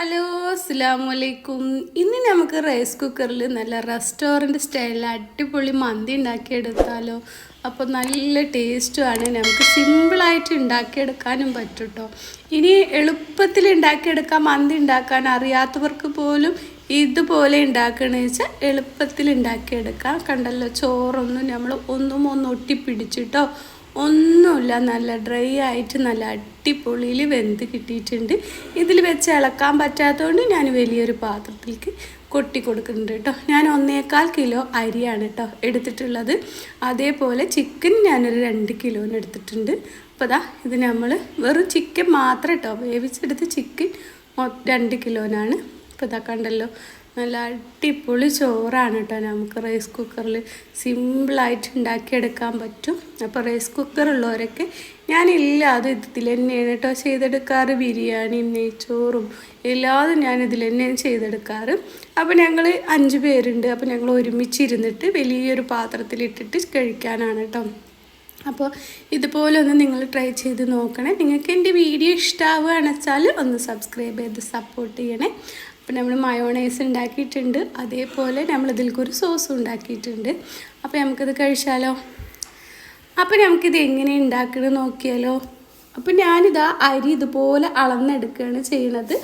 Hello അസ്സാം വലൈക്കും ഇന്ന് നമുക്ക് റൈസ് കുക്കറിൽ നല്ല റെസ്റ്റോറന്റ് സ്റ്റൈലിൽ അടിപൊളി മന്തി ഉണ്ടാക്കിയെടുത്താലോ. അപ്പോൾ നല്ല ടേസ്റ്റുമാണ് നമുക്ക് സിമ്പിളായിട്ട് ഉണ്ടാക്കിയെടുക്കാനും പറ്റും കേട്ടോ ഇനി എളുപ്പത്തിൽ ഉണ്ടാക്കിയെടുക്കാൻ മന്തി ഉണ്ടാക്കാൻ അറിയാത്തവർക്ക് പോലും ഇതുപോലെ ഉണ്ടാക്കണമെന്ന് വെച്ചാൽ എളുപ്പത്തിൽ ഉണ്ടാക്കിയെടുക്കാം. കണ്ടല്ലോ ചോറൊന്നും നമ്മൾ ഒന്നും ഒന്ന് ഒട്ടിപ്പിടിച്ചിട്ടോ. ഒന്നുമില്ല. നല്ല ഡ്രൈ ആയിട്ട് നല്ല അടിപൊളിയിൽ വെന്ത് കിട്ടിയിട്ടുണ്ട്. ഇതിൽ വെച്ച് ഇളക്കാൻ പറ്റാത്തതുകൊണ്ട് ഞാൻ വലിയൊരു പാത്രത്തിലേക്ക് കൊട്ടി കൊടുക്കുന്നുണ്ട് കേട്ടോ. ഞാൻ ഒന്നേക്കാൽ കിലോ അരിയാണ് കേട്ടോ എടുത്തിട്ടുള്ളത്. അതേപോലെ ചിക്കൻ ഞാനൊരു രണ്ട് കിലോന് എടുത്തിട്ടുണ്ട്. അപ്പോൾ ദാ ഇത് നമ്മൾ വെറും ചിക്കൻ മാത്രം കേട്ടോ. വേവിച്ചെടുത്ത് ചിക്കൻ രണ്ട് കിലോനാണ്. അപ്പോൾ ഇതാ കണ്ടല്ലോ. നല്ല അടിപൊളി ചോറാണ് കേട്ടോ. നമുക്ക് റൈസ് കുക്കറിൽ സിമ്പിളായിട്ട് ഉണ്ടാക്കിയെടുക്കാൻ പറ്റും. അപ്പോൾ റൈസ് കുക്കർ ഉള്ളവരൊക്കെ ഞാനില്ല അത് ഇതിൽ തന്നെയാണ് കേട്ടോ ചെയ്തെടുക്കാറ്. ബിരിയാണിയും നെയ്ച്ചോറും എല്ലാതും ഞാൻ ഇതിൽ തന്നെയാണ് ചെയ്തെടുക്കാറ്. അപ്പോൾ ഞങ്ങൾ അഞ്ച് പേരുണ്ട്. അപ്പോൾ ഞങ്ങൾ ഒരുമിച്ചിരുന്നിട്ട് വലിയൊരു പാത്രത്തിലിട്ടിട്ട് കഴിക്കാനാണ് കേട്ടോ. അപ്പോൾ ഇതുപോലെ ഒന്ന് നിങ്ങൾ ട്രൈ ചെയ്ത് നോക്കണേ. നിങ്ങൾക്ക് എന്റെ വീഡിയോ ഇഷ്ടമാവുകയാണെന്ന് വെച്ചാൽ ഒന്ന് സബ്സ്ക്രൈബ് ചെയ്ത് സപ്പോർട്ട് ചെയ്യണേ. അപ്പോൾ നമ്മൾ മയോണൈസ് ഉണ്ടാക്കിയിട്ടുണ്ട്. അതേപോലെ നമ്മൾ ഇതിൽക്കൊരു സോസ് ഉണ്ടാക്കിയിട്ടുണ്ട്. അപ്പോൾ നമുക്കിത് കഴിച്ചാലോ? അപ്പോൾ നമുക്കിത് എങ്ങനെ ഉണ്ടാക്കണം നോക്കിയാലോ? അപ്പോൾ ഞാനിതാ അരി ഇതുപോലെ അളന്നെടുക്കുകയാണ് ചെയ്യണത്.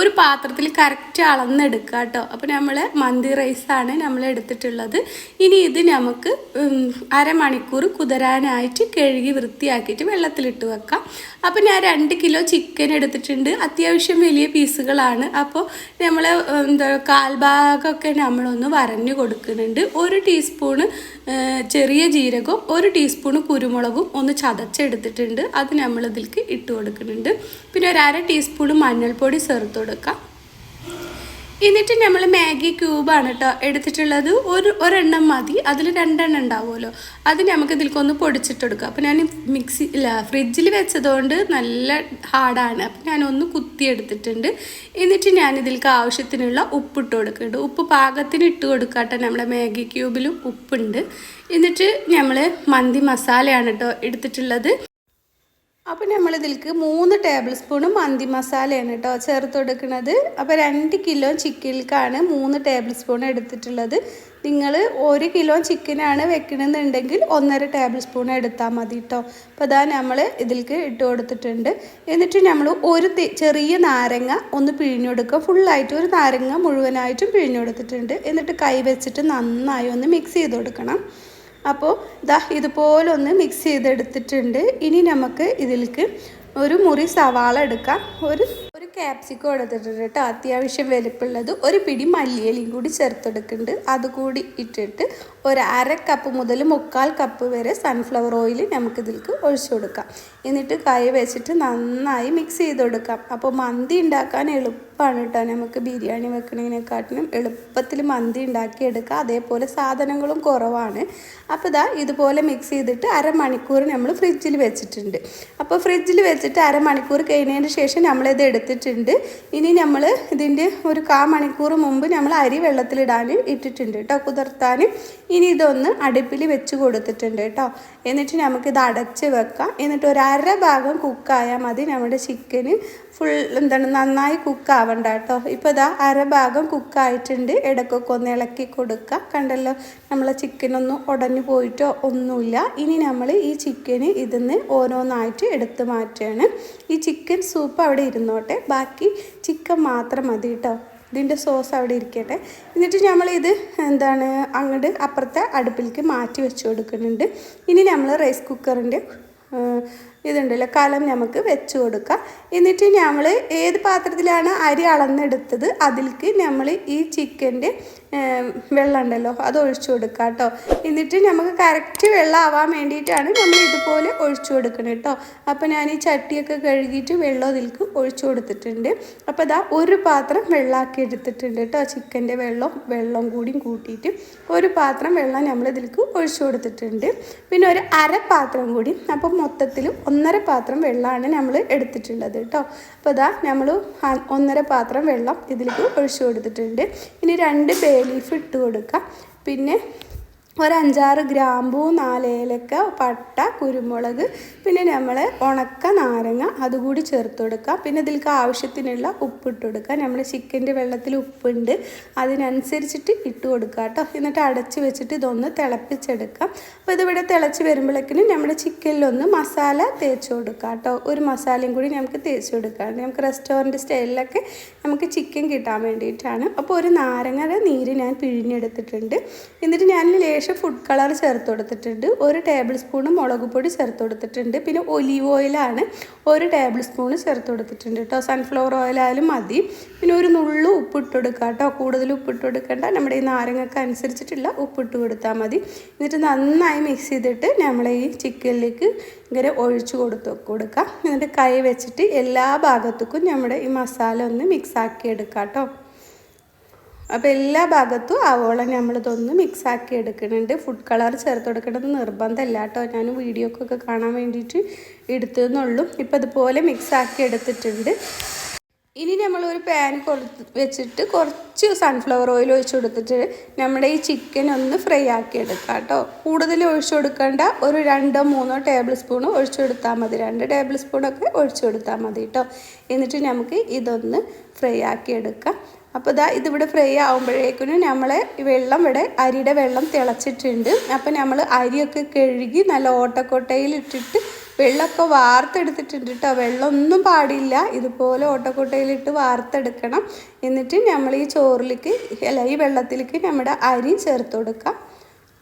ഒരു പാത്രത്തിൽ കറക്റ്റ് അളന്നെടുക്കുക കേട്ടോ. അപ്പോൾ നമ്മൾ മന്തി റൈസാണ് നമ്മൾ എടുത്തിട്ടുള്ളത്. ഇനി ഇത് നമുക്ക് അരമണിക്കൂർ കുതിരാനായിട്ട് കഴുകി വൃത്തിയാക്കിയിട്ട് വെള്ളത്തിലിട്ട് വെക്കാം. അപ്പോൾ ഞാൻ രണ്ട് കിലോ ചിക്കൻ എടുത്തിട്ടുണ്ട്. അത്യാവശ്യം വലിയ പീസുകളാണ്. അപ്പോൾ നമ്മൾ എന്താ കാൽഭാഗമൊക്കെ നമ്മളൊന്ന് വരഞ്ഞു കൊടുക്കുന്നുണ്ട്. ഒരു ടീസ്പൂണ് ചെറിയ ജീരകവും ഒരു ടീസ്പൂണ് കുരുമുളകും ഒന്ന് ചതച്ചെടുത്തിട്ടുണ്ട്. അത് നമ്മൾ ഇതിലേക്ക് ഇട്ട് കൊടുക്കുന്നുണ്ട്. പിന്നെ ഒരു അര ടീസ്പൂണ് മഞ്ഞൾപ്പൊടി ചേർത്ത് കൊടുക്കാം. എന്നിട്ട് നമ്മൾ മാഗി ക്യൂബാണ് കേട്ടോ എടുത്തിട്ടുള്ളത്. ഒരു ഒരെണ്ണം മതി. അതിൽ രണ്ടെണ്ണം ഉണ്ടാവുമല്ലോ. അത് നമുക്ക് ഇതിലേക്കൊന്ന് പൊടിച്ചിട്ടെടുക്കുക അപ്പോൾ ഞാൻ മിക്സി ഇല്ല ഫ്രിഡ്ജിൽ വെച്ചതുകൊണ്ട് നല്ല ഹാർഡാണ്. അപ്പോൾ ഞാനൊന്ന് കുത്തിയെടുത്തിട്ടുണ്ട് എന്നിട്ട് ഞാൻ ഇതിലേക്ക് ആവശ്യത്തിനുള്ള ഉപ്പിട്ട് കൊടുക്കുന്നുണ്ട്. ഉപ്പ് പാകത്തിന് ഇട്ട് കൊടുക്കാട്ടെ നമ്മുടെ മാഗി ക്യൂബിലും ഉപ്പുണ്ട്. എന്നിട്ട് നമ്മൾ മന്തി മസാലയാണ് കേട്ടോ എടുത്തിട്ടുള്ളത്. അപ്പോൾ നമ്മൾ ഇതിലേക്ക് മൂന്ന് ടേബിൾ സ്പൂണ് മന്തി മസാലയാണ് കേട്ടോ ചേർത്ത് കൊടുക്കുന്നത് അപ്പോൾ രണ്ട് കിലോ ചിക്കനിലേക്കാണ് മൂന്ന് ടേബിൾ സ്പൂൺ എടുത്തിട്ടുള്ളത്. നിങ്ങൾ ഒരു കിലോ ചിക്കനാണ് വെക്കണമെന്നുണ്ടെങ്കിൽ ഒന്നര ടേബിൾ സ്പൂൺ എടുത്താൽ മതി കേട്ടോ അപ്പോൾ അതാ നമ്മൾ ഇതിലേക്ക് ഇട്ട് കൊടുത്തിട്ടുണ്ട്. എന്നിട്ട് നമ്മൾ ഒരു ചെറിയ നാരങ്ങ ഒന്ന് പിഴിഞ്ഞെടുക്കുക. ഫുള്ളായിട്ട് ഒരു നാരങ്ങ മുഴുവനായിട്ടും പിഴിഞ്ഞെടുത്തിട്ടുണ്ട്. എന്നിട്ട് കൈ വെച്ചിട്ട് നന്നായി ഒന്ന് മിക്സ് ചെയ്ത് കൊടുക്കണം. അപ്പോൾ ദാ ഇതുപോലെ ഒന്ന് മിക്സ് ചെയ്തെടുത്തിട്ടുണ്ട്. ഇനി നമുക്ക് ഇതിലേക്ക് ഒരു മുറി സവാള എടുക്കാം. ഒരു ഒരു ക്യാപ്സിക്കം എടുത്തിട്ടുണ്ട് കേട്ടോ. അത്യാവശ്യം വലുപ്പുള്ളത് ഒരു പിടി മല്ലിയിലയും കൂടി ചേർത്തെടുക്കുന്നുണ്ട്. അതുകൂടി ഇട്ടിട്ട് ഒരു അര കപ്പ് മുതൽ മുക്കാൽ കപ്പ് വരെ സൺഫ്ലവർ ഓയിൽ നമുക്കിതിലേക്ക് ഒഴിച്ചു കൊടുക്കാം. എന്നിട്ട് കൈ വെച്ചിട്ട് നന്നായി മിക്സ് ചെയ്ത് കൊടുക്കാം. അപ്പോൾ മന്തി ഉണ്ടാക്കാൻ എളുപ്പമാണ് കേട്ടോ നമുക്ക് ബിരിയാണി വെക്കണതിനെക്കാട്ടിലും എളുപ്പത്തിൽ മന്തി ഉണ്ടാക്കിയെടുക്കാം. അതേപോലെ സാധനങ്ങളും കുറവാണ്. അപ്പോൾ ഇതാ ഇതുപോലെ മിക്സ് ചെയ്തിട്ട് അരമണിക്കൂർ നമ്മൾ ഫ്രിഡ്ജിൽ വെച്ചിട്ടുണ്ട്. അപ്പോൾ ഫ്രിഡ്ജിൽ വെച്ചിട്ട് അരമണിക്കൂർ കഴിഞ്ഞതിന് ശേഷം നമ്മളിത് എടുത്തിട്ടുണ്ട്. ഇനി നമ്മൾ ഇതിന്റെ ഒരു കാ മണിക്കൂർ മുമ്പ് നമ്മൾ അരി വെള്ളത്തിലിടാൻ ഇട്ടിട്ടുണ്ട് കേട്ടോ കുതിർത്താൻ ഇനി ഇതൊന്ന് അടുപ്പിൽ വെച്ച് കൊടുത്തിട്ടുണ്ട് കേട്ടോ എന്നിട്ട് നമുക്കിത് അടച്ച് വെക്കാം. എന്നിട്ട് ഒരു അര ഭാഗം കുക്കായാൽ മതി. നമ്മുടെ ചിക്കന് ഫുൾ എന്താണ് നന്നായി കുക്കാവണ്ട കേട്ടോ. ഇപ്പോൾ ഇതാ അര ഭാഗം കുക്കായിട്ടുണ്ട് ഇടയ്ക്കൊക്കെ ഒന്ന് ഇളക്കി കൊടുക്കുക കണ്ടല്ലോ നമ്മളെ ചിക്കനൊന്നും ഉടഞ്ഞു പോയിട്ടോ ഒന്നുമില്ല. ഇനി നമ്മൾ ഈ ചിക്കന് ഇതിന്ന് ഓരോന്നായിട്ട് എടുത്ത് മാറ്റുകയാണ് ഈ ചിക്കൻ സൂപ്പ് അവിടെ ഇരുന്നോട്ടെ. ബാക്കി ചിക്കൻ മാത്രം മതി കേട്ടോ. ഇതിന്റെ സോസ് അവിടെ ഇരിക്കട്ടെ. എന്നിട്ട് നമ്മളിത് എന്താണ് അങ്ങോട്ട് അപ്പുറത്തെ അടുപ്പിലേക്ക് മാറ്റി വെച്ച് കൊടുക്കുന്നുണ്ട്. ഇനി നമ്മൾ റൈസ് കുക്കറിന്റെ ഇതുണ്ടല്ലോ. കലം നമുക്ക് വെച്ച് കൊടുക്കാം. എന്നിട്ട് നമ്മൾ ഏത് പാത്രത്തിലാണ് അരി അളന്നെടുത്തത് അതിലേക്ക് നമ്മൾ ഈ ചിക്കന്റെ വെള്ളം ഉണ്ടല്ലോ അത് ഒഴിച്ചു കൊടുക്കുക കേട്ടോ. എന്നിട്ട് നമുക്ക് കറക്റ്റ് വെള്ളം ആവാൻ വേണ്ടിയിട്ടാണ് നമ്മൾ ഇതുപോലെ ഒഴിച്ചു കൊടുക്കണം കേട്ടോ. അപ്പോൾ ഞാൻ ഈ ചട്ടിയൊക്കെ കഴുകിയിട്ട് വെള്ളം അതിലേക്ക് ഒഴിച്ചു കൊടുത്തിട്ടുണ്ട്. അപ്പോൾ ഇതാ ഒരു പാത്രം വെള്ളമാക്കി എടുത്തിട്ടുണ്ട് കേട്ടോ. ചിക്കന്റെ വെള്ളം വെള്ളം കൂടിയും കൂട്ടിയിട്ട് ഒരു പാത്രം വെള്ളം നമ്മൾ ഇതിലേക്ക് ഒഴിച്ചു കൊടുത്തിട്ടുണ്ട്. പിന്നെ ഒരു അര പാത്രം കൂടി അപ്പോൾ മൊത്തത്തിൽ ഒന്നര പാത്രം വെള്ളമാണ് നമ്മൾ എടുത്തിട്ടുള്ളത് കേട്ടോ. അപ്പോൾ ഇതാ നമ്മൾ ഒന്നര പാത്രം വെള്ളം ഇതിലേക്ക് ഒഴിച്ചു കൊടുത്തിട്ടുണ്ട്. ഇനി രണ്ട് ബേ ലീഫ് ഇട്ട് കൊടുക്കുക പിന്നെ ഒരു അഞ്ചാറ് ഗ്രാമ്പൂ നാലേലക്ക പട്ട കുരുമുളക് പിന്നെ നമ്മൾ ഉണക്ക നാരങ്ങ അതുകൂടി ചേർത്ത് കൊടുക്കുക. പിന്നെ ഇതിലേക്ക് ആവശ്യത്തിനുള്ള ഉപ്പ് ഇട്ട് കൊടുക്കുക. നമ്മൾ ചിക്കന്റെ വെള്ളത്തിൽ ഉപ്പുണ്ട് അതിനനുസരിച്ചിട്ട് ഇട്ട് കൊടുക്കുക കേട്ടോ. എന്നിട്ട് അടച്ച് വെച്ചിട്ട് ഇതൊന്ന് തിളപ്പിച്ചെടുക്കാം അപ്പോൾ ഇതിവിടെ തിളച്ച് വരുമ്പോഴേക്കിനും നമ്മുടെ ചിക്കനിലൊന്ന് മസാല തേച്ച് കൊടുക്കുക കേട്ടോ. ഒരു മസാലയും കൂടി നമുക്ക് തേച്ച് കൊടുക്കാം നമുക്ക് റെസ്റ്റോറന്റ് സ്റ്റൈലിലൊക്കെ നമുക്ക് ചിക്കൻ കിട്ടാൻ വേണ്ടിയിട്ടാണ്. അപ്പോൾ ഒരു നാരങ്ങയുടെ നീര് ഞാൻ പിഴിഞ്ഞെടുത്തിട്ടുണ്ട്. എന്നിട്ട് ഞാൻ ലേശം ഫുഡ് കളർ ചേർത്ത് കൊടുത്തിട്ടുണ്ട്. ഒരു ടേബിൾ സ്പൂണ് മുളക് പൊടി ചേർത്ത് കൊടുത്തിട്ടുണ്ട്. പിന്നെ ഒലീവ് ഓയിലാണ് ഒരു ടേബിൾ സ്പൂണ് ചേർത്ത് കൊടുത്തിട്ടുണ്ട് കേട്ടോ. സൺഫ്ലവർ ഓയിലായാലും മതി. പിന്നെ ഒരു നുള്ളു ഉപ്പിട്ട് കൊടുക്കുക കേട്ടോ. കൂടുതൽ ഉപ്പിട്ട് കൊടുക്കേണ്ട. നമ്മുടെ ഈ നാരങ്ങക്ക് അനുസരിച്ചിട്ടുള്ള ഉപ്പിട്ട് കൊടുത്താൽ മതി. എന്നിട്ട് നന്നായി മിക്സ് ചെയ്തിട്ട് നമ്മളെ ഈ ചിക്കനിലേക്ക് ഇങ്ങനെ ഒഴിച്ചു കൊടുത്ത് കൊടുക്കുക എന്നിട്ട് കൈ വെച്ചിട്ട് എല്ലാ ഭാഗത്തേക്കും നമ്മുടെ ഈ മസാല ഒന്ന് മിക്സാക്കി എടുക്കാം കേട്ടോ. അപ്പോൾ എല്ലാ ഭാഗത്തും ആവോളം മിക്സ് ആക്കി എടുക്കുന്നുണ്ട്. ഫുഡ് കളർ ചേർത്ത് കൊടുക്കേണ്ടത് നിർബന്ധമല്ല കേട്ടോ. ഞാൻ വീഡിയോക്കൊക്കെ കാണാൻ വേണ്ടിയിട്ട് എടുത്തതെന്നുള്ളൂ. ഇപ്പോൾ ഇതുപോലെ മിക്സ് ആക്കി എടുത്തിട്ടുണ്ട്. ഇനി നമ്മൾ ഒരു പാൻ കൊടുത്ത് വെച്ചിട്ട് കുറച്ച് സൺഫ്ലവർ ഓയിൽ ഒഴിച്ചു കൊടുത്തിട്ട് നമ്മുടെ ഈ ചിക്കൻ ഒന്ന് ഫ്രൈ ആക്കി എടുക്കാം കേട്ടോ. കൂടുതൽ ഒഴിച്ചു കൊടുക്കേണ്ട ഒരു രണ്ടോ മൂന്നോ ടേബിൾ സ്പൂൺ ഒഴിച്ചു കൊടുത്താൽ മതി. രണ്ട് ടേബിൾ സ്പൂണൊക്കെ ഒഴിച്ചു കൊടുത്താൽ മതി കേട്ടോ. എന്നിട്ട് നമുക്ക് ഇതൊന്ന് ഫ്രൈ ആക്കി എടുക്കാം. അപ്പോൾ ഇതാ ഇതിവിടെ ഫ്രൈ ആകുമ്പോഴേക്കും നമ്മൾ വെള്ളം ഇവിടെ അരിയുടെ വെള്ളം തിളച്ചിട്ടുണ്ട്. അപ്പോൾ നമ്മൾ അരിയൊക്കെ കഴുകി നല്ല ഓട്ടക്കൊട്ടയിൽ ഇട്ടിട്ട് വെള്ളമൊക്കെ വാർത്തെടുത്തിട്ടുണ്ട് കേട്ടോ വെള്ളമൊന്നും പാടില്ല. ഇതുപോലെ ഓട്ടക്കൊട്ടയിലിട്ട് വാർത്തെടുക്കണം. എന്നിട്ട് നമ്മൾ ഈ ചോറിലേക്ക് അല്ല ഈ വെള്ളത്തിലേക്ക് നമ്മുടെ അരി ചേർത്ത് കൊടുക്കാം.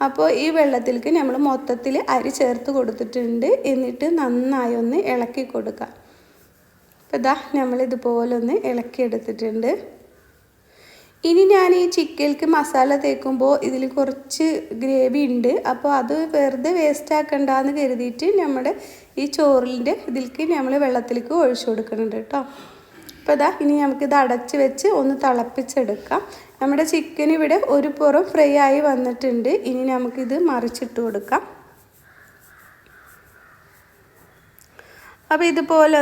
അപ്പോൾ ഈ വെള്ളത്തിലേക്ക് നമ്മൾ മൊത്തത്തിൽ അരി ചേർത്ത് കൊടുത്തിട്ടുണ്ട്. എന്നിട്ട് നന്നായി ഒന്ന് ഇളക്കി കൊടുക്കുക അപ്പോൾ ഇതാ നമ്മളിതുപോലെ ഒന്ന് ഇളക്കിയെടുത്തിട്ടുണ്ട്. ഇനി ഞാൻ ഈ ചിക്കനിലേക്ക് മസാല തേക്കുമ്പോൾ ഇതിൽ കുറച്ച് ഗ്രേവി ഉണ്ട്. അപ്പോൾ അത് വെറുതെ വേസ്റ്റ് ആക്കണ്ടെന്ന് കരുതിയിട്ട് നമ്മുടെ ഈ ചോറിന്റെ ഇതിലേക്ക് നമ്മൾ വെള്ളത്തിലേക്ക് ഒഴിച്ചു കൊടുക്കുന്നുണ്ട് കേട്ടോ. അപ്പോൾ ഇതാ ഇനി നമുക്കിത് അടച്ച് വെച്ച് ഒന്ന് തിളപ്പിച്ചെടുക്കാം. നമ്മുടെ ചിക്കൻ ഇവിടെ ഒരു പുറം ഫ്രൈ ആയി വന്നിട്ടുണ്ട്. ഇനി നമുക്കിത് മറിച്ചിട്ട് കൊടുക്കാം. അപ്പോൾ ഇതുപോലെ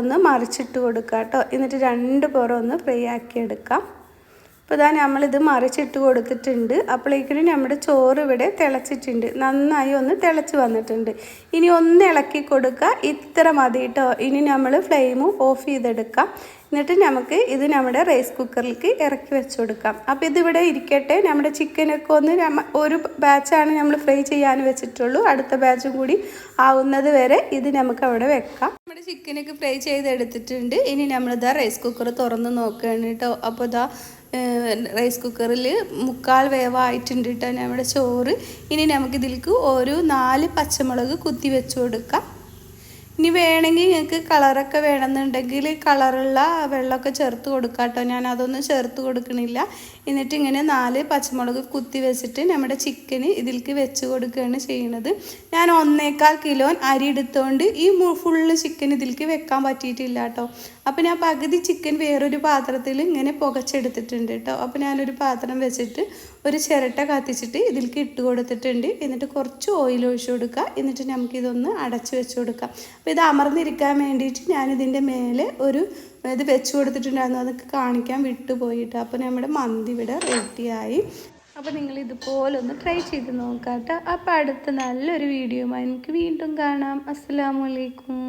ഒന്ന് മറിച്ചിട്ട് കൊടുക്കാം കേട്ടോ. എന്നിട്ട് രണ്ട് പുറം ഒന്ന് ഫ്രൈ ആക്കി എടുക്കാം. അപ്പോൾ ഇതാ നമ്മളിത് മറിച്ചിട്ട് കൊടുത്തിട്ടുണ്ട്. അപ്പോഴേക്കിനും നമ്മുടെ ചോറ് ഇവിടെ തിളച്ചിട്ടുണ്ട്. നന്നായി ഒന്ന് തിളച്ച് വന്നിട്ടുണ്ട്. ഇനി ഒന്ന് ഇളക്കി കൊടുക്കുക. ഇത്ര മതി കേട്ടോ ഇനി നമ്മൾ ഫ്ലെയിം ഓഫ് ചെയ്തെടുക്കാം. എന്നിട്ട് നമുക്ക് ഇത് നമ്മുടെ റൈസ് കുക്കറിലേക്ക് ഇറക്കി വെച്ച് കൊടുക്കാം. അപ്പോൾ ഇതിവിടെ ഇരിക്കട്ടെ. നമ്മുടെ ചിക്കനൊക്കെ ഒന്ന് ഒരു ബാച്ചാണ് നമ്മൾ ഫ്രൈ ചെയ്യാൻ വെച്ചിട്ടുള്ളൂ. അടുത്ത ബാച്ചും കൂടി ആവുന്നത് വരെ ഇത് നമുക്ക് അവിടെ വെക്കാം. നമ്മുടെ ചിക്കനൊക്കെ ഫ്രൈ ചെയ്തെടുത്തിട്ടുണ്ട്. ഇനി നമ്മളിതാ റൈസ് കുക്കർ തുറന്ന് നോക്കുകയാണ് കേട്ടോ അപ്പോൾ ഇതാ റൈസ് കുക്കറിൽ മുക്കാൽ വേവായിട്ടുണ്ട് നമ്മുടെ ചോറ്. ഇനി നമുക്കിതിലേക്ക് ഒരു നാല് പച്ചമുളക് കുത്തി വെച്ച് കൊടുക്കാം. ഇനി വേണമെങ്കിൽ നിങ്ങൾക്ക് കളറൊക്കെ വേണമെന്നുണ്ടെങ്കിൽ കളറുള്ള വെള്ളമൊക്കെ ചേർത്ത് കൊടുക്കാം കേട്ടോ ഞാൻ അതൊന്നും ചേർത്ത് കൊടുക്കണില്ല. എന്നിട്ട് ഇങ്ങനെ നാല് പച്ചമുളക് കുത്തി വെച്ചിട്ട് നമ്മുടെ ചിക്കന് ഇതിലേക്ക് വെച്ച് കൊടുക്കുകയാണ് ചെയ്യുന്നത്. ഞാൻ ഒന്നേക്കാൽ കിലോ അരി എടുത്തുകൊണ്ട് ഈ ഫുള്ള് ചിക്കൻ ഇതിലേക്ക് വെക്കാൻ പറ്റിയിട്ടില്ല കേട്ടോ അപ്പോൾ ഞാൻ പകുതി ചിക്കൻ വേറൊരു പാത്രത്തിൽ ഇങ്ങനെ പുകച്ചെടുത്തിട്ടുണ്ട് കേട്ടോ അപ്പോൾ ഞാനൊരു പാത്രം വെച്ചിട്ട് ഒരു ചിരട്ട കത്തിച്ചിട്ട് ഇതിലേക്ക് ഇട്ട് കൊടുത്തിട്ടുണ്ട്. എന്നിട്ട് കുറച്ച് ഓയിൽ ഒഴിച്ചു കൊടുക്കുക. എന്നിട്ട് നമുക്കിതൊന്ന് അടച്ച് വെച്ച് കൊടുക്കാം. അപ്പോൾ ഇത് അമർന്നിരിക്കാൻ വേണ്ടിയിട്ട് ഞാനിതിന്റെ മേലെ ഒരു ഇത് വെച്ച് കൊടുത്തിട്ടുണ്ടായിരുന്നു. അതൊക്കെ കാണിക്കാൻ വിട്ടുപോയിട്ട് അപ്പോൾ നമ്മുടെ മന്തി ഇവിടെ റെഡിയായി അപ്പോൾ നിങ്ങൾ ഇതുപോലെ ഒന്ന് ട്രൈ ചെയ്ത് നോക്കാം കേട്ടോ അപ്പോൾ അടുത്ത നല്ലൊരു വീഡിയോയുമായി നമുക്ക് വീണ്ടും കാണാം. അസ്സാമലൈക്കും